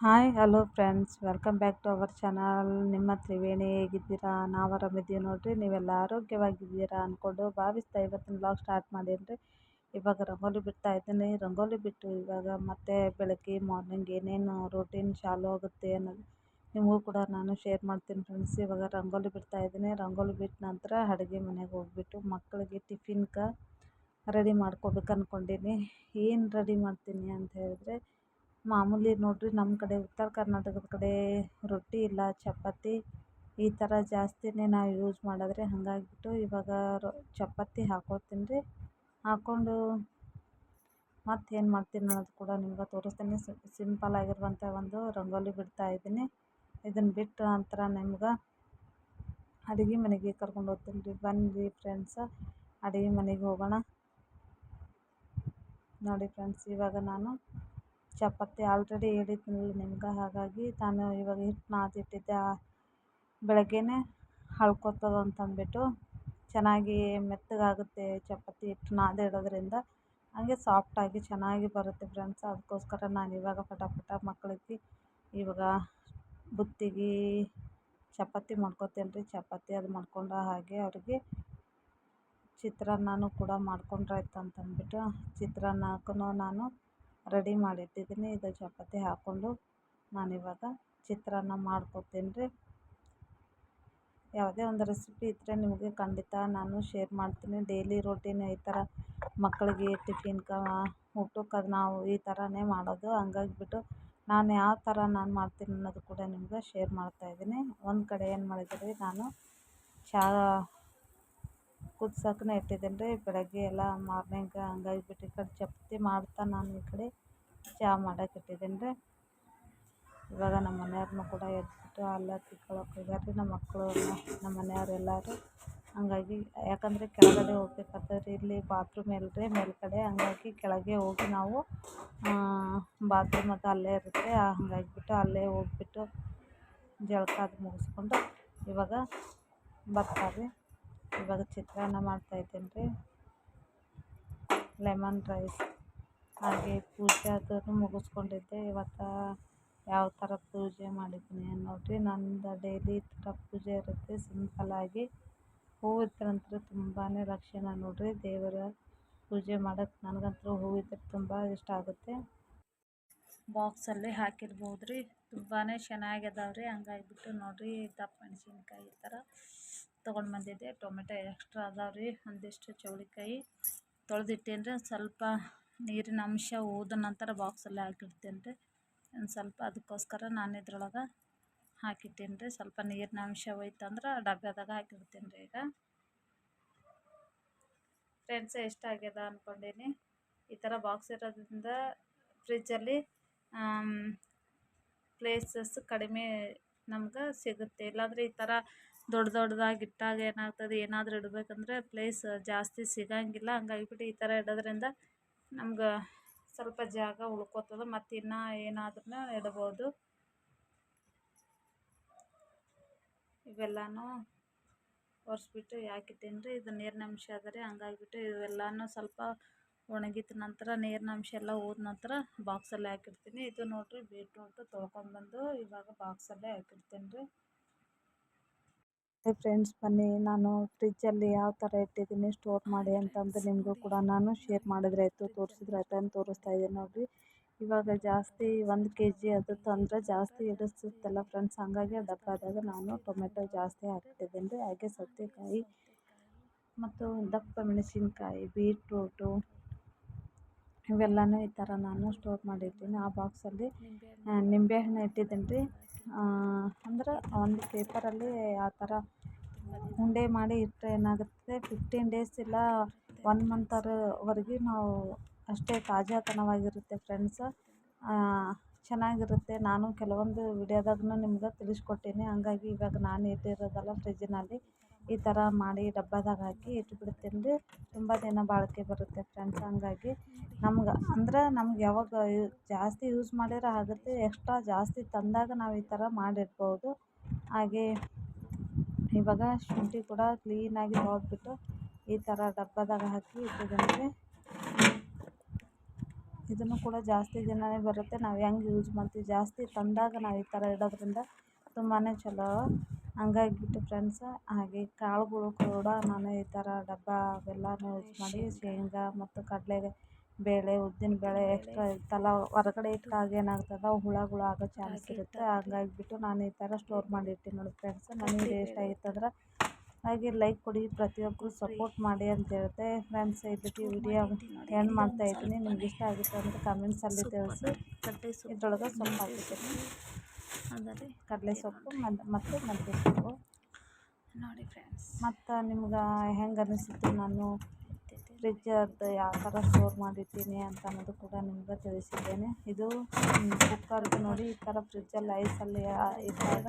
Hi, hello friends. Welcome back to our channel. ನಿಮ್ಮ ತ್ರಿವೇಣಿ ಹೇಗಿದ್ದೀರಾ? ನಾವು ಆರಾಮಿದ್ದೀವಿ ನೋಡಿರಿ, ನೀವೆಲ್ಲ ಆರೋಗ್ಯವಾಗಿದ್ದೀರಾ ಅಂದ್ಕೊಂಡು ಭಾವಿಸ್ತಾ ಇವತ್ತಿನ ಬ್ಲಾಗ್ ಸ್ಟಾರ್ಟ್ ಮಾಡೀನಿ ಇವಾಗ ರಂಗೋಲಿ ಬಿಡ್ತಾ ಇದ್ದೀನಿ. ರಂಗೋಲಿ ಬಿಟ್ಟು ಇವಾಗ ಮತ್ತೆ ಬೆಳಗ್ಗೆ ಮಾರ್ನಿಂಗ್ ಏನೇನು ರೂಟೀನ್ ಶಾಲು ಆಗುತ್ತೆ ಅನ್ನೋದು ನಿಮಗೂ ಕೂಡ ನಾನು ಶೇರ್ ಮಾಡ್ತೀನಿ ಫ್ರೆಂಡ್ಸ್ ಇವಾಗ ರಂಗೋಲಿ ಬಿಡ್ತಾ ಇದ್ದೀನಿ. ರಂಗೋಲಿ ಬಿಟ್ಟ ನಂತರ ಅಡುಗೆ ಮನೆಗೆ ಹೋಗ್ಬಿಟ್ಟು ಮಕ್ಕಳಿಗೆ ಟಿಫಿನ್ಗೆ ರೆಡಿ ಮಾಡ್ಕೋಬೇಕು ಅಂದ್ಕೊಂಡೀನಿ ಏನು ರೆಡಿ ಮಾಡ್ತೀನಿ ಅಂತ ಹೇಳಿದ್ರೆ ಮಾಮೂಲಿ ನೋಡಿರಿ ನಮ್ಮ ಕಡೆ ಉತ್ತರ ಕರ್ನಾಟಕದ ಕಡೆ ರೊಟ್ಟಿ ಇಲ್ಲ, ಚಪಾತಿ ಈ ಥರ ಜಾಸ್ತಿನೇ ನಾವು ಯೂಸ್ ಮಾಡಿದ್ರೆ ಹಾಗಾಗ್ಬಿಟ್ಟು ಇವಾಗ ರೊ, ಚಪಾತಿ ಹಾಕ್ಕೊಳ್ತೀನಿ ರೀ. ಹಾಕ್ಕೊಂಡು ಏನು ಮಾಡ್ತೀನಿ ಅನ್ನೋದು ಕೂಡ ನಿಮ್ಗೆ ತೋರಿಸ್ತೀನಿ. ಸಿಂಪಲ್ ಆಗಿರುವಂಥ ಒಂದು ರಂಗೋಲಿ ಬಿಡ್ತಾ ಇದ್ದೀನಿ. ಇದನ್ನು ಬಿಟ್ಟು ನಂತರ ನಿಮ್ಗೆ ಅಡುಗೆ ಮನೆಗೆ ಕರ್ಕೊಂಡು ಹೋಗ್ತೀನಿ ರೀ. ಬನ್ನಿ ಫ್ರೆಂಡ್ಸ ಅಡುಗೆ ಮನೆಗೆ ಹೋಗೋಣ. ನೋಡಿ ಫ್ರೆಂಡ್ಸ್ ಇವಾಗ ನಾನು ಚಪಾತಿ ಆಲ್ರೆಡಿ ಹೇಳಿದ್ನಲ್ಲ ನಿಮ್ಗೆ, ಹಾಗಾಗಿ ನಾನು ಇವಾಗ ಹಿಟ್ಟು ನಾದಿಟ್ಟಿದ್ದೆ ಬೆಳಗ್ಗೆನೇ ಅಂತ ಅಂತಂದ್ಬಿಟ್ಟು ಚೆನ್ನಾಗಿ ಮೆತ್ತಗಾಗುತ್ತೆ ಚಪಾತಿ ಹಿಟ್ಟು ನಾದಿಡೋದ್ರಿಂದ ಹಾಗೆ ಸಾಫ್ಟಾಗಿ ಚೆನ್ನಾಗಿ ಬರುತ್ತೆ ಫ್ರೆಂಡ್ಸ್ ಅದಕ್ಕೋಸ್ಕರ ನಾನು ಇವಾಗ ಪಟ ಪಟ ಮಕ್ಕಳಿಗೆ ಇವಾಗ ಬುತ್ತಿಗೆ ಚಪಾತಿ ಮಾಡ್ಕೊತೀನಿ ರೀ ಚಪಾತಿ ಅದು ಮಾಡ್ಕೊಂಡು ಹಾಗೆ ಅವ್ರಿಗೆ ಚಿತ್ರಾನ್ನನೂ ಕೂಡ ಮಾಡ್ಕೊಂಡ್ರಾಯ್ತು ಅಂತಂದ್ಬಿಟ್ಟು ಚಿತ್ರಾನ್ನಕ್ಕೂ ನಾನು ರೆಡಿ ಮಾಡಿಟ್ಟಿದ್ದೀನಿ. ಇದು ಚಪಾತಿ ಹಾಕ್ಕೊಂಡು ನಾನಿವಾಗ ಚಿತ್ರಾನ್ನ ಮಾಡ್ಕೊತೀನಿ ರೀ ಯಾವುದೇ ಒಂದು ರೆಸಿಪಿ ಇದ್ದರೆ ನಿಮಗೆ ಖಂಡಿತ ನಾನು ಶೇರ್ ಮಾಡ್ತೀನಿ. ಡೈಲಿ ರೋಟೀನ್ ಈ ಥರ ಮಕ್ಕಳಿಗೆ ಟಿಫಿನ್ಗೆ ಊಟಕ್ಕೆ ನಾವು ಈ ಥರನೇ ಮಾಡೋದು. ಹಂಗಾಗಿಬಿಟ್ಟು ನಾನು ಯಾವ ಥರ ನಾನು ಮಾಡ್ತೀನಿ ಅನ್ನೋದು ಕೂಡ ನಿಮ್ಗೆ ಶೇರ್ ಮಾಡ್ತಾಯಿದ್ದೀನಿ ಒಂದು ಕಡೆ ಏನು ಮಾಡಿದ್ದೀನಿ ನಾನು ಚಹಾ ಕುದ್ಸೋಕೆ ಇಟ್ಟಿದ್ದೀನಿ ರೀ ಬೆಳಗ್ಗೆ ಎಲ್ಲ ಮಾರ್ನಿಂಗ್ ಹಂಗಾಗಿಬಿಟ್ಟು ಈ ಕಡೆ ಚಪಾತಿ ಮಾಡ್ತಾ ನಾನು ಈ ಕಡೆ ಚಹಾ ಮಾಡಕ್ಕೆ ಇಟ್ಟಿದ್ದೀನಿ ರೀ ಇವಾಗ ನಮ್ಮ ಮನೆಯವ್ರನ್ನೂ ಕೂಡ ಎದ್ಬಿಟ್ಟು ಅಲ್ಲ ತಿಕ್ಕೊಳಕ್ಕೆ ಹೋಗ್ಯಾರ ರೀ ನಮ್ಮ ಮಕ್ಕಳು, ನಮ್ಮ ಮನೆಯವ್ರು ಎಲ್ಲರೂ. ಹಂಗಾಗಿ ಯಾಕಂದರೆ ಕೆಳಗಡೆ ಹೋಗ್ಬೇಕಾಗ್ತದೆ ರೀ ಇಲ್ಲಿ ಬಾತ್ರೂಮ್ ಇಲ್ಲ ರೀ ಮೇಲ್ಗಡೆ. ಹಂಗಾಗಿ ಕೆಳಗೆ ಹೋಗಿ ನಾವು ಬಾತ್ರೂಮ್ ಅದು ಅಲ್ಲೇ ಇರುತ್ತೆ. ಹಂಗಾಗಿಬಿಟ್ಟು ಅಲ್ಲೇ ಹೋಗ್ಬಿಟ್ಟು ಜಳಕ ಅದು ಮುಗಿಸ್ಕೊಂಡು ಇವಾಗ ಬರ್ತಾರೆ ಇವಾಗ ಚಿತ್ರಾನ್ನ ಮಾಡ್ತಾಯಿದ್ದೀನಿ ರೀ. ಲೆಮನ್ ರೈಸ್, ಹಾಗೆ ಪೂಜೆ ಅದನ್ನು ಮುಗಿಸ್ಕೊಂಡಿದ್ದೆ. ಇವತ್ತು ಯಾವ ಥರ ಪೂಜೆ ಮಾಡಿದ್ದೀನಿ ನೋಡಿರಿ ನಂದು ಡೈಲಿ ಈ ಥರ ಪೂಜೆ ಇರುತ್ತೆ. ಸಿಂಪಲ್ಲಾಗಿ ಹೂವಿದ್ರಂತೂ ತುಂಬಾ ರಕ್ಷಣೆ ನೋಡಿರಿ. ದೇವರ ಪೂಜೆ ಮಾಡೋಕ್ಕೆ ನನಗಂತೂ ಹೂವಿದ್ರೆ ತುಂಬ ಇಷ್ಟ ಆಗುತ್ತೆ. ಬಾಕ್ಸಲ್ಲಿ ಹಾಕಿರ್ಬೋದು ರೀ ತುಂಬಾ ಚೆನ್ನಾಗಿದಾವೆ ರೀ ಹಂಗಾಗಿಬಿಟ್ಟು ನೋಡಿರಿ ದಪ್ಪ ಮೆಣಸಿನ್ಕಾಯಿ ಈ ಥರ ತೊಗೊಂಡು ಬಂದಿದ್ದೆ. ಟೊಮೆಟೊ ಎಕ್ಸ್ಟ್ರಾ ಅದಾವೆ ರೀ, ಒಂದಿಷ್ಟು ಚೌಳಿಕಾಯಿ. ತೊಳೆದಿಟ್ಟೇನಿ ರೀ ಸ್ವಲ್ಪ ನೀರಿನ ಅಂಶ ಹೋದ ನಂತರ ಬಾಕ್ಸಲ್ಲಿ ಹಾಕಿಡ್ತೇನೆ ರೀ ಒಂದು ಸ್ವಲ್ಪ ಅದಕ್ಕೋಸ್ಕರ ನಾನು ಇದ್ರೊಳಗೆ ಹಾಕಿಟ್ಟೀನಿ ರೀ ಸ್ವಲ್ಪ ನೀರಿನ ಅಂಶ ಹೋಯ್ತಂದ್ರೆ ಡಬ್ಯಾದಾಗ ಹಾಕಿಡ್ತೀನಿ ರೀ ಈಗ ಫ್ರೆಂಡ್ಸ್ ಎಷ್ಟಾಗ್ಯದ ಅಂದ್ಕೊಂಡೀನಿ ಈ ಥರ ಬಾಕ್ಸ್ ಇರೋದ್ರಿಂದ ಫ್ರಿಜ್ಜಲ್ಲಿ ಪ್ಲೇಸಸ್ ಕಡಿಮೆ ನಮ್ಗೆ ಸಿಗುತ್ತೆ. ಇಲ್ಲಾಂದರೆ ಈ ಥರ ದೊಡ್ಡ ದೊಡ್ಡದಾಗಿ ಇಟ್ಟಾಗ ಏನಾಗ್ತದೆ? ಏನಾದರೂ ಇಡಬೇಕಂದ್ರೆ ಪ್ಲೇಸ್ ಜಾಸ್ತಿ ಸಿಗೋಂಗಿಲ್ಲ. ಹಂಗಾಗಿಬಿಟ್ಟು ಈ ಥರ ಇಡೋದ್ರಿಂದ ನಮ್ಗೆ ಸ್ವಲ್ಪ ಜಾಗ ಉಳ್ಕೋತದೆ. ಮತ್ತು ಇನ್ನೂ ಏನಾದ್ರೂ ಇಡ್ಬೋದು. ಇವೆಲ್ಲನೂ ಒರೆಸ್ಬಿಟ್ಟು ಯಾಕಿಟ್ಟೀನಿ ಇದು ನೀರಿನ ಅಂಶ ಅದ ರೀ. ಹಂಗಾಗಿಬಿಟ್ಟು ಇವೆಲ್ಲನೂ ಸ್ವಲ್ಪ ಒಣಗಿದ ನಂತರ ನೀರಿನ ಅಂಶ ಎಲ್ಲ ಹೋದ ನಂತರ ಬಾಕ್ಸಲ್ಲಿ ಹಾಕಿರ್ತೀನಿ ಇದು ನೋಡಿರಿ ಬೀಟ್ರೂಟು ತೊಳ್ಕೊಂಡ್ಬಂದು ಇವಾಗ ಬಾಕ್ಸಲ್ಲೇ ಹಾಕಿರ್ತೀನಿ ರೀ ಫ್ರೆಂಡ್ಸ್ ಬನ್ನಿ, ನಾನು ಫ್ರಿಜ್ಜಲ್ಲಿ ಯಾವ ಥರ ಇಟ್ಟಿದ್ದೀನಿ ಸ್ಟೋರ್ ಮಾಡಿ ಅಂತಂದು ನಿಮಗೂ ಕೂಡ ನಾನು ಶೇರ್ ಮಾಡಿದ್ರೆ ಆಯಿತು, ತೋರಿಸಿದ್ರೆ ಆಯ್ತು ಅಂತ ತೋರಿಸ್ತಾ ಇದ್ದೀನಿ ನೋಡಿರಿ. ಇವಾಗ ಜಾಸ್ತಿ ಒಂದು ಕೆ ಜಿ ಅದು ತಂದರೆ ಜಾಸ್ತಿ ಹಿಡಿಸುತ್ತಲ್ಲ ಫ್ರೆಂಡ್ಸ್ ಹಾಗಾಗಿ ಡಬ್ಬದಾಗ ನಾನು ಟೊಮೆಟೊ ಜಾಸ್ತಿ ಹಾಕ್ತಿದ್ದೀನಿ. ರೀ ಹಾಗೆ ಸೌತೆಕಾಯಿ ಮತ್ತು ದಪ್ಪ ಮೆಣಸಿನ್ಕಾಯಿ ಬೀಟ್ರೂಟು ಇವೆಲ್ಲನೂ ಈ ಥರ ನಾನು ಸ್ಟೋರ್ ಮಾಡಿದ್ದೀನಿ ಆ ಬಾಕ್ಸಲ್ಲಿ ನಿಂಬೆಹಣ್ಣು ಇಟ್ಟಿದ್ದೀನಿ ರೀ. ಅಂದ್ರೆ ಒಂದು ಪೇಪರಲ್ಲಿ ಆ ಥರ ಉಂಡೆ ಮಾಡಿ ಇಟ್ಟರೆ ಏನಾಗುತ್ತೆ? ಫಿಫ್ಟೀನ್ ಡೇಸ್ ಇಲ್ಲ ಒನ್ ಮಂತರವರೆಗೆ ನಾವು ಅಷ್ಟೇ ತಾಜಾತನವಾಗಿರುತ್ತೆ ಫ್ರೆಂಡ್ಸ್ ಚೆನ್ನಾಗಿರುತ್ತೆ. ನಾನು ಕೆಲವೊಂದು ವಿಡಿಯೋದಾಗೂ ನಿಮ್ಗೆ ತಿಳಿಸ್ಕೊಟ್ಟೀನಿ ಹಂಗಾಗಿ ಇವಾಗ ನಾನು ಇಟ್ಟಿರೋದೆಲ್ಲ ಫ್ರಿಜ್ಜಿನಲ್ಲಿ ಈ ಥರ ಮಾಡಿ ಡಬ್ಬದಾಗ ಹಾಕಿ ಇಟ್ಬಿಡ್ತೀನಿ ರೀ ತುಂಬ ದಿನ ಬಾಳಿಕೆ ಬರುತ್ತೆ ಫ್ರೆಂಡ್ಸ್ ಹಂಗಾಗಿ ನಮ್ಗೆ, ಅಂದ್ರೆ ನಮ್ಗೆ ಯಾವಾಗ ಜಾಸ್ತಿ ಯೂಸ್ ಮಾಡಿದ್ರೆ ಆಗುತ್ತೆ ಎಕ್ಸ್ಟ್ರಾ ಜಾಸ್ತಿ ತಂದಾಗ ನಾವು ಈ ಥರ ಮಾಡಿಡ್ಬೋದು ಹಾಗೆ ಇವಾಗ ಶುಂಠಿ ಕೂಡ ಕ್ಲೀನಾಗಿ ತೊಳೆದ್ಬಿಟ್ಟು ಈ ಥರ ಡಬ್ಬದಾಗ ಹಾಕಿ ಇಟ್ಟಿದ್ದೀನಿ. ಇದನ್ನು ಕೂಡ ಜಾಸ್ತಿ ದಿನವೇ ಬರುತ್ತೆ. ನಾವು ಹೆಂಗೆ ಯೂಸ್ ಮಾಡ್ತೀವಿ, ಜಾಸ್ತಿ ತಂದಾಗ ನಾವು ಈ ಥರ ಇಡೋದ್ರಿಂದ ತುಂಬಾ ಚಲೋ. ಹಂಗಾಗಿಬಿಟ್ಟು ಫ್ರೆಂಡ್ಸ್ ಹಾಗೆ ಕಾಳುಗಳು ಕೂಡ ನಾನು ಈ ಥರ ಡಬ್ಬ ಅವೆಲ್ಲನೂ ಯೂಸ್ ಮಾಡಿ ಶೇಂಗಾ ಮತ್ತು ಕಡಲೆ ಬೇಳೆ ಉದ್ದಿನ ಬೇಳೆ ಎಕ್ಸ್ಟ್ರಾ ಇತ್ತಲ್ಲ ಹೊರಗಡೆ ಇಟ್ಟಾಗ ಏನಾಗ್ತದೆ ಹುಳಗಳು ಆಗೋ ಚಾನ್ಸ್ ಇರುತ್ತೆ. ಹಂಗಾಗಿಬಿಟ್ಟು ನಾನು ಈ ಥರ ಸ್ಟೋರ್ ಮಾಡಿ ಇಟ್ಟೀನಿ ನೋಡಿ ಫ್ರೆಂಡ್ಸ್ ನನಗೆ ಇಷ್ಟ ಆಗಿತ್ತಂದ್ರೆ ಹಾಗೆ ಲೈಕ್ ಕೊಡಿ ಪ್ರತಿಯೊಬ್ಬರು ಸಪೋರ್ಟ್ ಮಾಡಿ ಅಂತ ಹೇಳ್ತೆ. ಫ್ರೆಂಡ್ಸ್ ಇದಕ್ಕೆ ವಿಡಿಯೋ ಎಂಡ್ ಮಾಡ್ತಾ ಇದ್ದೀನಿ. ನಿಮ್ಗೆ ಇಷ್ಟ ಆಗಿತ್ತು ಅಂದರೆ ಕಮೆಂಟ್ಸಲ್ಲಿ ತಿಳಿಸಿ. ಇದ್ರೊಳಗೆ ಸ್ವಲ್ಪ ಹಾಕಿದ್ದೀನಿ ಅದರಲ್ಲಿ ಕಡಲೆ ಸೊಪ್ಪು ಮತ್ತು ಮತ್ತು ಮೆಂತ್ಯ ಸೊಪ್ಪು. ನೋಡಿ ಫ್ರೆಂಡ್ಸ್ ಮತ್ತು ನಿಮ್ಗೆ ಹೆಂಗೆ ಅನಿಸುತ್ತೆ ನಾನು ಫ್ರಿಜ್ಜದ್ದು ಯಾವ ಥರ ಸ್ಟೋರ್ ಮಾಡಿದ್ದೀನಿ ಅಂತ ಅನ್ನೋದು ಕೂಡ ನಿಮ್ಗೆ ತಿಳಿಸಿದ್ದೇನೆ. ಇದು ಕುಕ್ಕರ್ದು ನೋಡಿ ಈ ಥರ ಫ್ರಿಜ್ಜಲ್ಲಿ ಐಸಲ್ಲಿ ಇದ್ದಾಗ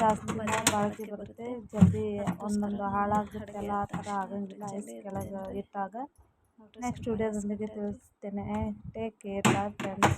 ಜಾಸ್ತಿ ಬಾಳಿಕೆ ಬರುತ್ತೆ. ಜಲ್ದಿ ಒಂದೊಂದು ಹಾಳಾಗುತ್ತಲ್ಲ ಆ ಥರ ಆಗಂಗಿಲ್ಲ ಐಸ್ ಕೆಳಗೆ ಇಟ್ಟಾಗ. ನೆಕ್ಸ್ಟ್ ವಿಡಿಯೋದೊಂದಿಗೆ ತಿಳಿಸ್ತೇನೆ. Take care bye friends